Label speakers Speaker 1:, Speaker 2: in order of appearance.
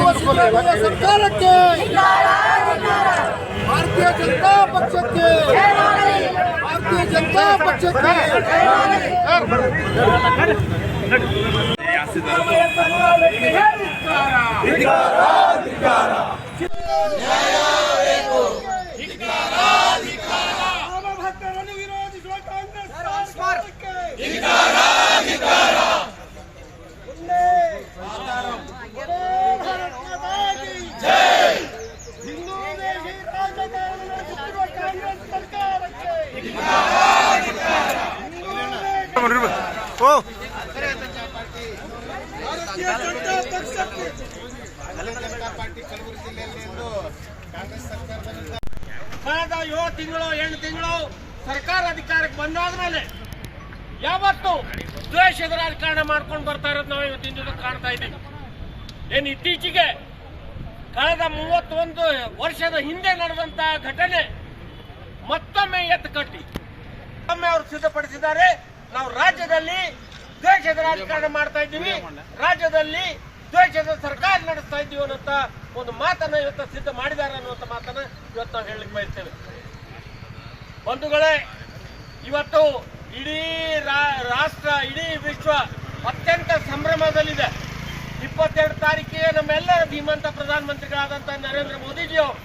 Speaker 1: ಮಾಡುವ ಸರ್ಕಾರಕ್ಕೆ ಭಾರತೀಯ ಜನತಾ ಪಕ್ಷಕ್ಕೆ ಭಾರತೀಯ ಜನತಾ ಪಕ್ಷಕ್ಕೆ
Speaker 2: ಭಕ್ತರನ್ನು ಕಳೆದ ಏಳು ತಿಂಗಳು, ಎಂಟು ತಿಂಗಳು ಸರ್ಕಾರ ಅಧಿಕಾರಕ್ಕೆ ಬಂದಾದ್ಮೇಲೆ ಯಾವತ್ತು ದ್ವೇಷದ ರಾಜಕಾರಣ ಮಾಡ್ಕೊಂಡು ಬರ್ತಾ ಇರೋದು ನಾವು ಇವತ್ತಿನ ಜೊತೆ ಕಾಣ್ತಾ ಇದ್ದೀವಿ. ಏನು ಇತ್ತೀಚೆಗೆ ಕಳೆದ ಮೂವತ್ತೊಂದು ವರ್ಷದ ಹಿಂದೆ ನಡೆದಂತಹ ಘಟನೆ ಮತ್ತೊಮ್ಮೆ ಎತ್ತು ಕಟ್ಟಿ. ಮತ್ತೊಮ್ಮೆ ಅವರು ಸಿದ್ಧಪಡಿಸಿದ್ದಾರೆ. ದ್ವೇಷದ ರಾಜಕಾರಣ ಮಾಡ್ತಾ ಇದ್ದೀವಿ. ರಾಜ್ಯದಲ್ಲಿ ದ್ವೇಷದ ಸರ್ಕಾರ ನಡೆಸ್ತಾ ಇದ್ದೀವಿ ಅನ್ನೋಂತ ಒಂದು ಮಾತನ್ನ ಇವತ್ತು ಸಿದ್ಧ ಮಾಡಿದ್ದಾರೆ ಅನ್ನುವಂತ ಮಾತನ್ನ ಇವತ್ತು ನಾವು ಹೇಳಲಿಕ್ಕೆ ಬಯಸ್ತೇವೆ. ಬಂಧುಗಳೇ ಇವತ್ತು ಇಡೀ ರಾಷ್ಟ್ರ, ಇಡೀ ವಿಶ್ವ ಅತ್ಯಂತ ಸಂಭ್ರಮದಲ್ಲಿದೆ. ಇಪ್ಪತ್ತೆರಡು ತಾರೀಕಿಗೆ ನಮ್ಮೆಲ್ಲರ ಧೀಮಂತ ಪ್ರಧಾನಮಂತ್ರಿಗಳಾದಂತಹ ನರೇಂದ್ರ ಮೋದಿಜಿಯವರು